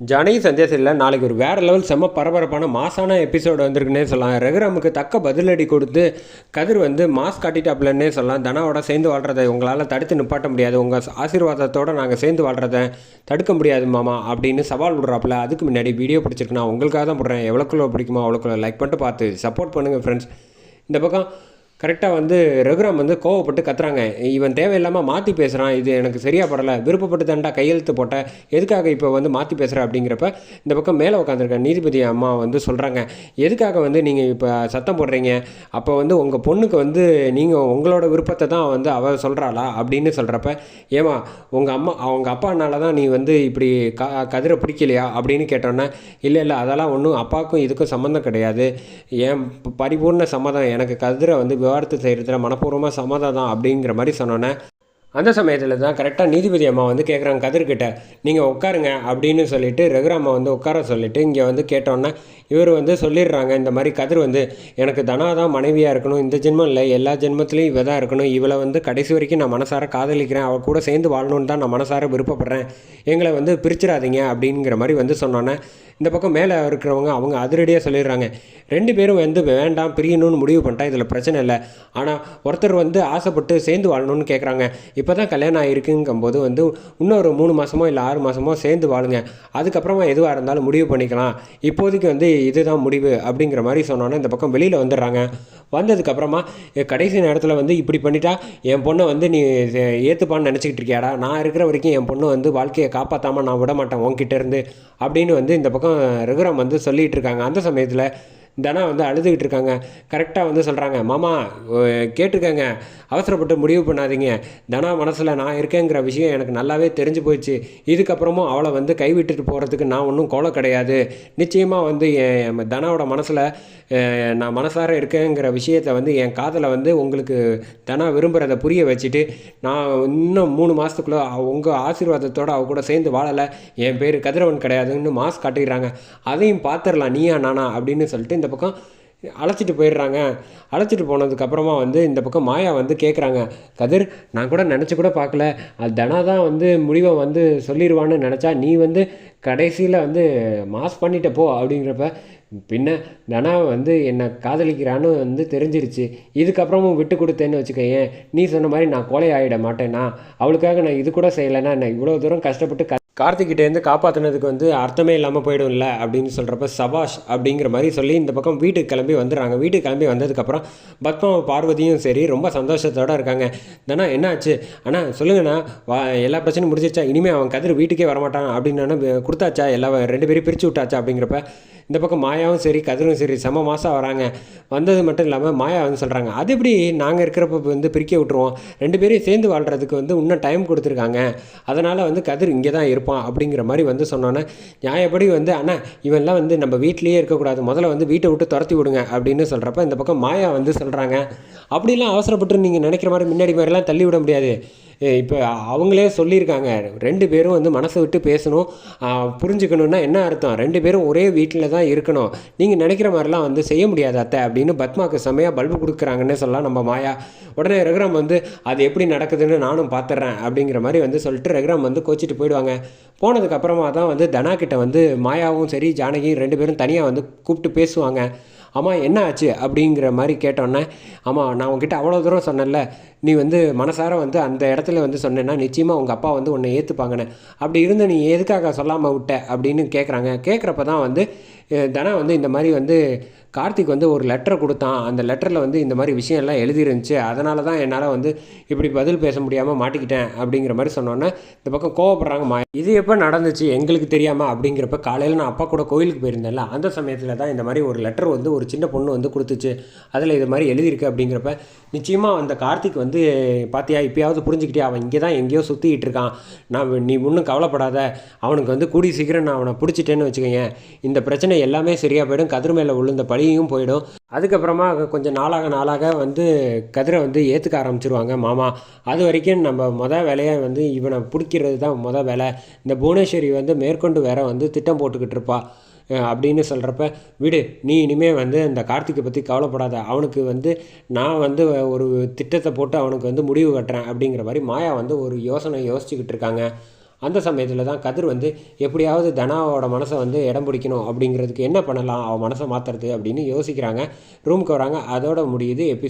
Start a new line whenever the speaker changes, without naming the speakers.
ஜானகி சந்தேசத்தில் நாளைக்கு ஒரு வேறு லெவல் செம்ம பரபரப்பான மாசான எபிசோடு வந்திருக்குன்னே சொல்லலாம். ரகுராமுக்கு தக்க பதிலடி கொடுத்து கதிர் வந்து மாஸ் காட்டிட்டாப்லன்னே சொல்லலாம். தனாவோட சேர்ந்து வாழ்கிறத உங்களால் தடுத்து நிப்பாட்ட முடியாது. உங்கள் ஆசீர்வாதத்தோடு நாங்கள் சேர்ந்து வாழ்கிறத தடுக்க முடியாது மாமா அப்படின்னு சவால் விடுறாப்புல அதுக்கு முன்னாடி வீடியோ பிடிச்சிருக்கு உங்களுக்காக தான் போடுறேன். எவ்வளோக்குள்ள பிடிக்குமோ அவ்வளோக்குள்ள லைக் பண்ணிட்டு பார்த்து சப்போர்ட் பண்ணுங்கள் ஃப்ரெண்ட்ஸ் இந்த பக்கம் கரெக்டாக வந்து ரகுராம் வந்து கோவப்பட்டு கத்துறாங்க. இவன் தேவையில்லாமல் மாற்றி பேசுகிறான் இது எனக்கு சரியாக படலை. விருப்பப்பட்டு தாண்டா கையெழுத்து போட்ட. எதுக்காக இப்போ வந்து மாற்றி பேசுகிற அப்படிங்கிறப்ப இந்த பக்கம் மேலே உட்காந்துருக்க நீதிபதி அம்மா வந்து சொல்கிறாங்க எதுக்காக வந்து நீங்கள் இப்போ சத்தம் போடுறீங்க? அப்போ வந்து உங்கள் பொண்ணுக்கு வந்து நீங்கள் உங்களோட விருப்பத்தை தான் வந்து அவள் சொல்கிறாளா அப்படின்னு சொல்கிறப்ப ஏமா உங்கள் அம்மா அவங்க அப்பானால தான் நீ வந்து இப்படி க கதிரை பிடிக்கலையா அப்படின்னு கேட்டோன்னே இல்லை இல்லை அதெல்லாம் ஒன்றும் அப்பாவுக்கும் இதுக்கும் சம்மந்தம் கிடையாது. என் பரிபூர்ண சம்மதம். எனக்கு கதிரை வந்து விவாதத்து செய்கிறதுல மனப்பூர்வமாக சம்மதம் தான் அப்படிங்கிற மாதிரி சொன்னோன்னே அந்த சமயத்தில் தான் கரெக்டாக நீதிபதி அம்மா வந்து கேட்குறாங்க கதிர்கிட்ட நீங்கள் உட்காருங்க அப்படின்னு சொல்லிட்டு ரகுராமா வந்து உட்கார சொல்லிவிட்டு இங்கே வந்து கேட்டோன்னே இவர் வந்து சொல்லிடுறாங்க இந்த மாதிரி கதிர் வந்து எனக்கு தனா தான் மனைவியாக இருக்கணும். இந்த ஜென்மம் இல்லை. எல்லா ஜென்மத்துலேயும் இவ தான் இருக்கணும். இவளை வந்து கடைசி வரைக்கும் நான் மனசார காதலிக்கிறேன். அவள் கூட சேர்ந்து வாழணுன்னு தான் நான் மனசார விருப்பப்படுறேன். எங்களை வந்து பிரிச்சிடாதீங்க அப்படிங்கிற மாதிரி வந்து சொன்னோன்னே இந்த பக்கம் மேலே இருக்கிறவங்க அவங்க அதிரடியாக சொல்லிடுறாங்க. ரெண்டு பேரும் வந்து வேண்டாம் பிரியணும்னு முடிவு பண்ணிட்டா இதில் பிரச்சனை இல்லை. ஆனால் ஒருத்தர் வந்து ஆசைப்பட்டு சேர்ந்து வாழணும்னு கேட்குறாங்க இப்போ தான் கல்யாணம் ஆகிருக்குங்கும்போது வந்து இன்னொரு மூணு மாதமோ இல்லை ஆறு மாதமோ சேர்ந்து வாழுங்க. அதுக்கப்புறமா எதுவாக இருந்தாலும் முடிவு பண்ணிக்கலாம். இப்போதைக்கு வந்து இதுதான் முடிவு அப்படிங்கிற மாதிரி சொன்னோன்னே இந்த பக்கம் வெளியில் வந்துடுறாங்க. வந்ததுக்கப்புறமா கடைசி நேரத்தில் வந்து இப்படி பண்ணிட்டா என் பொண்ணை வந்து நீ ஏற்றுப்பான்னு நினச்சிக்கிட்டு இருக்கியாடா? நான் இருக்கிற வரைக்கும் என் பொண்ணு வந்து வாழ்க்கையை காப்பாற்றாமல் நான் விட மாட்டேன் உன்கிட்ட இருந்து அப்படின்னு வந்து இந்த பக்கம் ரகுராம் வந்து சொல்லிகிட்டு இருக்காங்க. அந்த சமயத்தில் தனா வந்து அழுதுகிட்டு இருக்காங்க. கரெக்டாக வந்து சொல்கிறாங்க மாமா அஹ் கேட்டுக்கங்க அவசரப்பட்டு முடிவு பண்ணாதீங்க. தனா மனசில் நான் இருக்கேங்கிற விஷயம் எனக்கு நல்லாவே தெரிஞ்சு போயிடுச்சு. இதுக்கப்புறமும் அவளை வந்து கைவிட்டுட்டு போகிறதுக்கு நான் ஒன்றும் கோலம் கிடையாது. நிச்சயமாக வந்து என் தனாவோட மனசில் நான் மனசார இருக்கேங்கிற விஷயத்தை வந்து என் காதில் வந்து உங்களுக்கு தனா விரும்புகிறத புரிய வச்சுட்டு நான் இன்னும் மூணு மாதத்துக்குள்ளே உங்கள் ஆசீர்வாதத்தோடு அவ கூட சேர்ந்து வாழலை. என் பேர் கதிரவன் கிடையாதுன்னு மாஸ் காட்டிடுறாங்க. அதையும் பார்த்துடலாம் நீயா நானா அப்படின்னு சொல்லிட்டு இந்த பக்கம் அழைச்சிட்டு போயிடுறாங்க. அழைச்சிட்டு போனதுக்கப்புறமா வந்து இந்த பக்கம் மாயா வந்து கேட்குறாங்க கதிர் நான் கூட நினச்சி கூட பார்க்கல. அது தனா தான் வந்து முடிவை வந்து சொல்லிடுவான்னு நினச்சா நீ வந்து கடைசியில் வந்து மாஸ் பண்ணிட்ட போ அப்படிங்கிறப்ப பின்ன தனா வந்து என்னை காதலிக்கிறான்னு வந்து தெரிஞ்சிருச்சு. இதுக்கப்புறமும் விட்டு கொடுத்தேன்னு வச்சுக்கோயேன். நீ சொன்ன மாதிரி நான் கொலை ஆகிட மாட்டேனா? அவளுக்காக நான் இது கூட செய்யலைன்னா நான் இவ்வளோ தூரம் கஷ்டப்பட்டு க கார்த்திகிட்டேருந்து காப்பாற்றினதுக்கு வந்து அர்த்தமே இல்லாமல் போயிடும்ல அப்படின்னு சொல்கிறப்ப சபாஷ் அப்படிங்கிற மாதிரி சொல்லி இந்த பக்கம் வீட்டுக்கு கிளம்பி வந்துடுறாங்க. வீட்டுக்கு கிளம்பி வந்ததுக்கப்புறம் பத்மா பார்வதியும் சரி ரொம்ப சந்தோஷத்தோடு இருக்காங்க. தானே என்ன ஆச்சு ஆனால் சொல்லுங்கண்ணா. வா எல்லா பிரச்சனையும் முடிச்சிச்சா இனிமேல் அவன் கதிர் வீட்டுக்கே வரமாட்டான்? அப்படின்னு கொடுத்தாச்சா? எல்லா ரெண்டு பேரும் பிரித்து விட்டாச்சா? அப்படிங்கிறப்ப இந்த பக்கம் மாயாவும் சரி கதிரும் சரி செம மாதம் வராங்க. வந்தது மட்டும் இல்லாமல் மாயா வந்து சொல்கிறாங்க அது எப்படி நாங்கள் இருக்கிறப்ப வந்து பிரிக்க விட்டுருவோம்? ரெண்டு பேரும் சேர்ந்து வாழ்கிறதுக்கு வந்து இன்னும் டைம் கொடுத்துருக்காங்க. அதனால் வந்து கதிர் இங்கே தான் இருப்பான் அப்படிங்கிற மாதிரி வந்து சொன்னோன்னே நியாயப்படி வந்து அண்ணா இவன்லாம் வந்து நம்ம வீட்லேயே இருக்கக்கூடாது. முதல்ல வந்து வீட்டை விட்டு துரத்தி விடுங்க அப்படின்னு சொல்கிறப்ப இந்த பக்கம் மாயா வந்து சொல்கிறாங்க அப்படிலாம் அவசரப்பட்டு நீங்கள் நினைக்கிற மாதிரி முன்னாடி மாதிரிலாம் தள்ளி விட முடியாது. இப்போ அவங்களே சொல்லியிருக்காங்க. ரெண்டு பேரும் வந்து மனசை விட்டு பேசணும். புரிஞ்சுக்கணுன்னா என்ன அர்த்தம்? ரெண்டு பேரும் ஒரே வீட்டில் தான் இருக்கணும். நீங்கள் நினைக்கிற மாதிரிலாம் வந்து செய்ய முடியாது அத்தை அப்படின்னு பத்மாவுக்கு செம்மையாக பல்பு கொடுக்குறாங்கன்னு சொல்லலாம் நம்ம மாயா. உடனே ரகுராம் வந்து அது எப்படி நடக்குதுன்னு நானும் பார்த்துட்றேன் அப்படிங்கிற மாதிரி வந்து சொல்லிட்டு ரகுராம் வந்து கோச்சிட்டு போயிடுவாங்க. போனதுக்கப்புறமா தான் வந்து தனா கிட்ட வந்து மாயாவும் சரி ஜானகியும் ரெண்டு பேரும் தனியாக வந்து கூப்பிட்டு பேசுவாங்க. அம்மா என்ன ஆச்சு? அப்படிங்கிற மாதிரி கேட்டோன்னே ஆமாம் நான் உங்ககிட்ட அவ்வளோ தூரம் சொன்னேன்ல நீ வந்து மனசார வந்து அந்த இடத்துல வந்து சொன்னேன்னா நிச்சயமாக உங்கள் அப்பா வந்து உன்னை ஏற்றுப்பாங்கன்னு அப்படி இருந்து நீ எதுக்காக சொல்லாமல் விட்ட அப்படின்னு கேட்குறாங்க கேட்குறப்ப தான் வந்து தனா வந்து இந்த மாதிரி வந்து கார்த்திக் வந்து ஒரு லெட்டர் கொடுத்தான். அந்த லெட்டரில் வந்து இந்த மாதிரி விஷயம்லாம் எழுதிருந்துச்சு. அதனால தான் என்னால் வந்து இப்படி பதில் பேச முடியாமல் மாட்டிக்கிட்டேன் அப்படிங்கிற மாதிரி சொன்னோன்னே இந்த பக்கம் கோவப்படுறாங்கம்மா இது எப்போ நடந்துச்சு? எங்களுக்கு தெரியாமல் அப்படிங்கிறப்ப காலையில் நான் அப்பா கூட கோயிலுக்கு போயிருந்தேன்ல அந்த சமயத்தில் தான் இந்த மாதிரி ஒரு லெட்டர் வந்து ஒரு சின்ன பொண்ணு வந்து கொடுத்துச்சு. அதில் இது மாதிரி எழுதியிருக்கு அப்படிங்கிறப்ப நிச்சயமாக அந்த கார்த்திக் வந்து பார்த்தியா இப்பயாவது புரிஞ்சுக்கிட்டே அவன் இங்கே தான் எங்கேயோ சுற்றிக்கிட்டு இருக்கான். நான் நீ ஒன்றும் கவலைப்படாத. அவனுக்கு வந்து கூடி சீக்கிரம் நான் அவனை பிடிச்சிட்டேன்னு வச்சுக்கோங்க இந்த பிரச்சனை எல்லாமே சரியாக போயிடும். கதிர் மேலே விழுந்த பழியும் போயிடும். அதுக்கப்புறமா கொஞ்சம் நாளாக நாளாக வந்து கதிரை வந்து ஏற்றுக்க ஆரம்பிச்சிருவாங்க மாமா. அது வரைக்கும் நம்ம மொதல் வேலையை வந்து இவனை பிடிக்கிறது தான் மொதல் வேலை. இந்த புவனேஸ்வரி வந்து மேற்கொண்டு வேற வந்து திட்டம் போட்டுக்கிட்டு இருப்பா. அப்படின்னு சொல்கிறப்ப விடு நீ இனிமேல் வந்து இந்த கார்த்திகை பற்றி கவலைப்படாத. அவனுக்கு வந்து நான் வந்து ஒரு திட்டத்தை போட்டு அவனுக்கு வந்து முடிவு கட்டுறேன். அப்படிங்கிற மாதிரி மாயா வந்து ஒரு யோசனை யோசிச்சுக்கிட்டு இருக்காங்க. அந்த சமயத்தில் தான் கதிர் வந்து எப்படியாவது தனாவோட மனசை வந்து இடம் பிடிக்கணும் அப்படிங்கிறதுக்கு என்ன பண்ணலாம்? அவன் மனசை மாற்றுறது அப்படின்னு யோசிக்கிறாங்க. ரூமுக்கு வராங்க. அதோட முடியுது. எபி